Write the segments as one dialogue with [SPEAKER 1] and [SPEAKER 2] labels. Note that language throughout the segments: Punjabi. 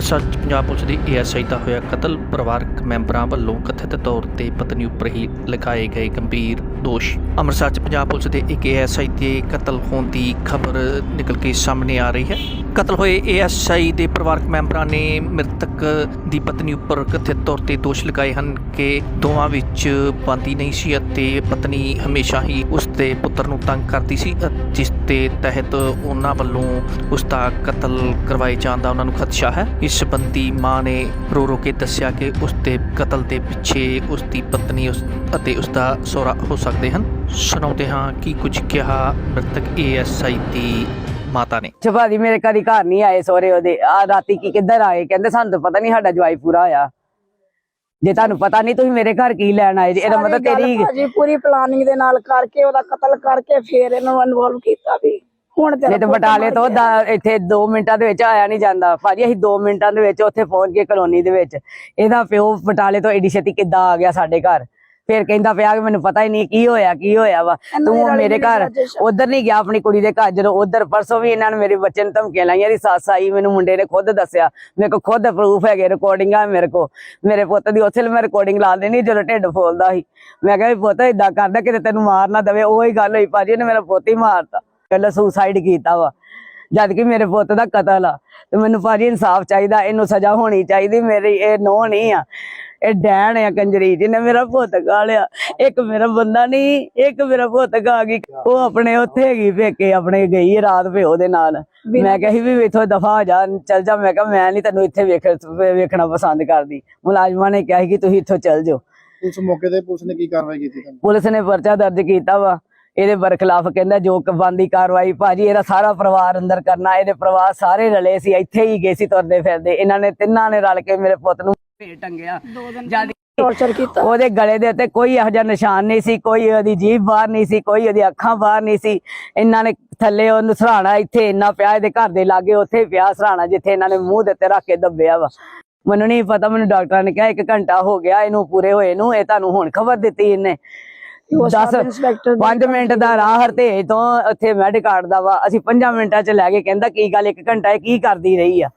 [SPEAKER 1] ਅੰਮ੍ਰਿਤਸਰ ਪੰਜਾਬ ਪੁਲਿਸ ਦੀ ਏਐਸਆਈ ਦਾ ਹੋਇਆ ਕਤਲ। ਪਰਿਵਾਰਕ ਮੈਂਬਰਾਂ ਵੱਲੋਂ ਕਥਿਤ ਤੌਰ ਤੇ ਪਤਨੀ ਉੱਪਰ ਹੀ ਲਗਾਏ ਗਏ ਗੰਭੀਰ ਦੋਸ਼। ਅੰਮ੍ਰਿਤਸਰ 'ਚ ਪੰਜਾਬ ਪੁਲਿਸ ਦੇ ਇੱਕ ਏਐਸਆਈ ਦੇ ਕਤਲ ਹੋਣ ਦੀ ਖਬਰ ਨਿਕਲ ਕੇ ਸਾਹਮਣੇ ਆ ਰਹੀ ਹੈ। ਕਤਲ ਹੋਏ ਏਐਸਆਈ ਦੇ ਪਰਿਵਾਰਕ ਮੈਂਬਰਾਂ ਨੇ ਮ੍ਰਿਤਕ ਦੀ ਪਤਨੀ ਉੱਪਰ ਕਥਿਤ ਤੌਰ ਤੇ ਦੋਸ਼ ਲਗਾਏ ਹਨ ਕਿ ਦੋਵਾਂ ਵਿੱਚ ਬੰਦੀ ਨਹੀਂ ਸੀ ਅਤੇ ਪਤਨੀ ਹਮੇਸ਼ਾ ਹੀ ਉਸ ਦੇ ਪੁੱਤਰ ਨੂੰ ਤੰਗ ਕਰਦੀ ਸੀ ਜਿਸ ਦੇ ਤਹਿਤ ਉਹਨਾਂ ਵੱਲੋਂ ਉਸ ਦਾ ਕਤਲ ਕਰਵਾਏ ਜਾਣ ਦਾ ਉਹਨਾਂ ਨੂੰ ਖਦਸ਼ਾ ਹੈ। ਇਸ ਸੰਬੰਧੀ ਮਾਂ ਨੇ ਰੋ ਰੋ ਕੇ ਦੱਸਿਆ ਕਿ ਉਸ ਦੇ ਕਤਲ ਦੇ ਪਿੱਛੇ ਉਸ ਦੀ ਪਤਨੀ ਉਸ ਅਤੇ ਉਸ ਦਾ ਸਹੁਰਾ ਹੋ ਸਕਦੇ ਹਨ। ਸੁਣਾਉਂਦੇ ਹਾਂ ਕੀ ਕੁਝ ਕਿਹਾ ਮ੍ਰਿਤਕ ਏਐਸਆਈ ਦੀ ਮਾਤਾ ਨੇ।
[SPEAKER 2] ਚਪਾਦੀ ਮੇਰੇ ਕਦੀ ਘਰ ਨਹੀਂ ਆਏ ਸੋਰੇ ਉਹਦੇ। ਆ ਰਾਤੀ ਕੀ ਕਿੱਧਰ ਆਏ? ਕਹਿੰਦੇ ਸਾਨੂੰ ਤਾਂ ਪਤਾ ਨਹੀਂ ਸਾਡਾ ਜਵਾਈ ਪੂਰਾ ਹੋਇਆ। ਜੇ ਤੁਹਾਨੂੰ ਪਤਾ ਨਹੀਂ ਤੁਸੀਂ ਮੇਰੇ ਘਰ ਕੀ ਲੈਣ ਆਏ ਜੀ? ਇਹਦਾ ਮਤਲਬ ਤੇਰੀ
[SPEAKER 3] ਜੀ ਪੂਰੀ ਪਲਾਨਿੰਗ ਦੇ ਨਾਲ ਕਰਕੇ ਉਹਦਾ ਕਤਲ ਕਰਕੇ ਫੇਰ ਇਹਨਾਂ ਨੂੰ ਇਨਵੋਲਵ ਕੀਤਾ ਵੀ। ਹੁਣ
[SPEAKER 2] ਤੇ
[SPEAKER 3] ਪੁੱਤ
[SPEAKER 2] ਬਟਾਲੇ ਤੋਂ ਇੱਥੇ 2 ਮਿੰਟਾਂ ਦੇ ਵਿੱਚ ਆਇਆ ਨਹੀਂ ਜਾਂਦਾ। ਭਾਜੀ ਅਸੀਂ 2 ਮਿੰਟਾਂ ਦੇ ਵਿੱਚ ਉੱਥੇ ਪਹੁੰਚ ਗਏ ਕਲੋਨੀ ਦੇ ਵਿੱਚ। ਇਹਦਾ ਪਿਓ ਬਟਾਲੇ ਤੋਂ ਏਡੀ ਛੇਤੀ ਕਿੱਦਾਂ ਆ ਗਿਆ ਸਾਡੇ ਘਰ? ਫਿਰ ਕਹਿੰਦਾ ਪਿਆ ਕਿ ਮੈਨੂੰ ਪਤਾ ਹੀ ਨਹੀਂ ਕੀ ਹੋਇਆ ਕੀ ਹੋਇਆ ਵਾ। ਤੂੰ ਮੇਰੇ ਘਰ। ਉਧਰ ਨਹੀਂ ਗਿਆ ਆਪਣੀ ਕੁੜੀ ਦੇ ਘਰ। ਜਦੋਂ ਉਧਰ ਪਰਸੋਂ ਵੀ ਇਹਨਾਂ ਨੇ ਮੇਰੇ ਬੱਚੇ ਨੂੰ ਧਮਕੀਆਂ ਲਾਈਆਂ ਦੀ ਸੱਸ ਆਈ ਮੈਨੂੰ ਮੁੰਡੇ ਨੇ ਖੁਦ ਦੱਸਿਆ। ਮੇਰੇ ਕੋਲ ਖੁਦ ਪ੍ਰੂਫ ਹੈਗੇ ਰਿਕਾਰਡਿੰਗਾਂ ਮੇਰੇ ਕੋਲ। ਮੇਰੇ ਪੁੱਤ ਦੀ ਉੱਥੇ ਮੈਂ ਰਿਕਾਰਡਿੰਗ ਲਾ ਦੇਣੀ ਜਦੋਂ ਢਿੱਡ ਫੋਲਦਾ ਸੀ। ਮੈਂ ਕਿਹਾ ਵੀ ਪੁੱਤ ਇਦਾਂ ਕਰਦਾ ਕਿਤੇ ਤੈਨੂੰ ਮਾਰ ਨਾ ਦਵੇ ਉਹੀ ਗੱਲ ਹੋਈ ਭਾਜੀ ਨੇ ਮੇਰਾ ਪੁੱਤ ਹੀ ਮਾਰਤਾ। ਪਹਿਲਾਂ ਸੁਸਾਈਡ ਕੀਤਾ ਵਾ। ਜਦ ਕਿ ਮੇਰੇ ਪੁੱਤ ਦਾ ਕਤਲ ਆ। ਤੇ ਮੈਨੂੰ ਭਾਜੀ ਇਨਸਾਫ ਚਾਹੀਦਾ ਇਹਨੂੰ ਸਜ਼ਾ ਹੋਣੀ ਚਾਹੀਦੀ ਮੇਰੀ ਇਹ ਨੋ ਨਹੀਂ ਆ। ਇਹ ਡੈਣ ਆ ਕੰਜਰੀ ਜਿਹਨੇ ਮੇਰਾ ਪੁੱਤ ਖਾ ਲਿਆ। ਇੱਕ ਮੇਰਾ ਬੰਦਾ ਨਹੀਂ ਇੱਕ ਮੇਰਾ ਪੁੱਤ ਖਾ ਗਈ। ਉਹ ਆਪਣੇ ਉੱਥੇ ਹੈਗੀ ਪੇਕੇ ਆਪਣੇ ਗਈ ਰਾਤ ਪਿਓ ਦੇ ਨਾਲ। ਮੈਂ ਕਿਹਾ ਸੀ ਵੀ ਇਥੋਂ ਦਫਾ ਹੋ ਜਾ ਚੱਲ ਜਾ। ਮੈਂ ਕਿਹਾ ਮੈਂ ਨਹੀਂ ਤੈਨੂੰ ਇੱਥੇ ਵੇਖ ਵੇਖਣਾ ਪਸੰਦ ਕਰਦੀ। ਮੁਲਾਜ਼ਮਾਂ ਨੇ ਕਿਹਾ ਕਿ ਤੁਸੀਂ ਇੱਥੋਂ ਚੱਲ ਜਾਓ।
[SPEAKER 4] ਉਸ ਮੌਕੇ ਤੇ ਪੁਲਿਸ ਨੇ ਕੀ ਕਾਰਵਾਈ ਕੀਤੀ ਤੁਹਾਨੂੰ?
[SPEAKER 2] ਪੁਲਿਸ ਨੇ ਪਰਚਾ ਦਰਜ ਕੀਤਾ ਵਾ। ਇਹਦੇ ਬਰਖਲਾਫ ਕਹਿੰਦਾ ਜੋ ਬੰਦੀ ਕਾਰਵਾਈ ਭਾਜੀ ਇਹਦਾ ਸਾਰਾ ਪਰਿਵਾਰ ਅੰਦਰ ਕਰਨਾ। ਇਹਦੇ ਪਰਿਵਾਰ ਸਾਰੇ ਰਲੇ ਸੀ ਇੱਥੇ ਹੀ ਗਏ ਸੀ ਤੁਰਦੇ ਫਿਰਦੇ। ਇਹਨਾਂ ਨੇ ਤਿੰਨਾਂ ਨੇ ਰਲ ਕੇ ਮੇਰੇ ਪੁੱਤ ਨੂੰ ਭੇਟ ਟੰਗਿਆ। ਜਦ
[SPEAKER 3] ਟੌਰਚਰ ਕੀਤਾ।
[SPEAKER 2] ਉਹਦੇ ਗਲੇ ਦੇ ਉੱਤੇ ਕੋਈ ਇਹੋ ਜਿਹਾ ਨਿਸ਼ਾਨ ਨਹੀਂ ਸੀ ਕੋਈ ਉਹਦੀ ਜੀਭ ਬਾਹਰ ਨਹੀਂ ਸੀ ਕੋਈ ਉਹਦੀ ਅੱਖਾਂ ਬਾਹਰ ਨਹੀਂ ਸੀ। ਇਹਨਾਂ ਨੇ ਥੱਲੇ ਉਹਨੂੰ ਸਰਾਣਾ ਇੱਥੇ ਇੰਨਾ ਪਿਆ ਇਹਦੇ ਘਰ ਦੇ ਲਾਗੇ ਉੱਥੇ ਪਿਆ ਸਰਾਣਾ ਜਿੱਥੇ ਇਹਨਾਂ ਨੇ ਮੂੰਹ ਦੇ ਉੱਤੇ ਰੱਖ ਕੇ ਦੱਬਿਆ ਵਾ। ਮੈਨੂੰ ਨਹੀਂ ਪਤਾ ਮੈਨੂੰ ਡਾਕਟਰਾਂ ਨੇ ਕਿਹਾ ਇੱਕ ਘੰਟਾ ਹੋ ਗਿਆ ਇਹਨੂੰ ਪੂਰੇ ਹੋਏ ਨੂੰ ਇਹ ਤੁਹਾਨੂੰ ਹੁਣ ਖਬਰ ਦਿੱਤੀ ਇਹਨੇ।
[SPEAKER 3] ਉਹ
[SPEAKER 2] 10
[SPEAKER 3] ਸਬ ਇੰਸਪੈਕਟਰ ਦੀ
[SPEAKER 2] 5 ਮਿੰਟ ਦਾ ਰਾਹ ਹਰਤੇ ਤੋਂ ਉੱਥੇ ਮੈਡ ਕਾਰਡ ਦਾ ਵਾ। ਅਸੀਂ 5 ਮਿੰਟਾਂ ਚ ਲੈ ਕੇ ਕਹਿੰਦਾ ਕੀ ਗੱਲ ਇੱਕ ਘੰਟਾ ਇਹ ਕੀ ਕਰਦੀ ਰਹੀ ਆ?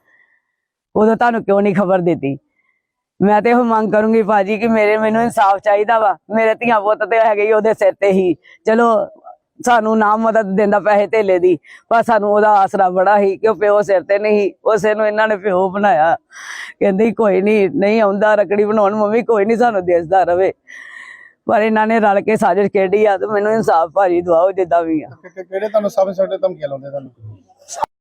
[SPEAKER 2] ਉਦੋਂ ਤੁਹਾਨੂੰ ਕਿਉਂ ਨਹੀਂ ਖਬਰ ਦਿੱਤੀ? ਮੈਂ ਤੇ ਇਹ ਮੰਗ ਕਰੂੰਗੀ ਭਾਜੀ ਕਿ ਮੇਰੇ ਮੈਨੂੰ ਇਨਸਾਫ ਚਾਹੀਦਾ ਵਾ। ਮੇਰੇ ਧੀਆਂ ਪੁੱਤ ਤੇ ਹੈਗੇ ਹੀ ਉਹਦੇ ਸਿਰ ਤੇ ਹੀ। ਚਲੋ, ਸਾਨੂੰ ਨਾ ਮਦਦ ਦਿੰਦਾ ਪੈਸੇ ਧੇਲੇ ਦੀ, ਪਰ ਸਾਨੂੰ ਉਹਦਾ ਆਸਰਾ ਬੜਾ ਹੀ ਕਿ ਉਹ ਪਿਓ ਸਿਰ ਤੇ ਨਹੀਂ, ਉਸੇ ਨੂੰ ਇਹਨਾਂ ਨੇ ਪਿਓ ਬਣਾਇਆ। ਕਹਿੰਦੀ, ਕੋਈ ਨਹੀਂ ਨਹੀਂ ਆਉਂਦਾ ਰਕੜੀ ਬਣਾਉਣ, ਮੰਮੀ ਕੋਈ ਨਹੀਂ ਸਾਨੂੰ ਦੇਸਦਾ ਰਵੇ। ਪਰ ਇਹਨਾਂ ਨੇ ਰਲ ਕੇ ਸਾਜ਼ਿਸ਼ ਖੇਡੀ ਆ ਤੇ ਮੈਨੂੰ ਇਨਸਾਫ ਭਾਜੀ ਦਵਾਓ ਜਿੱਦਾਂ ਵੀ ਆ।
[SPEAKER 4] ਕਿਹੜੇ ਤੁਹਾਨੂੰ ਸਬ ਇੰਸਪੈਕਟਰ ਧਮਕੀਆਂ ਲਾਉਂਦੇ ਤੁਹਾਨੂੰ?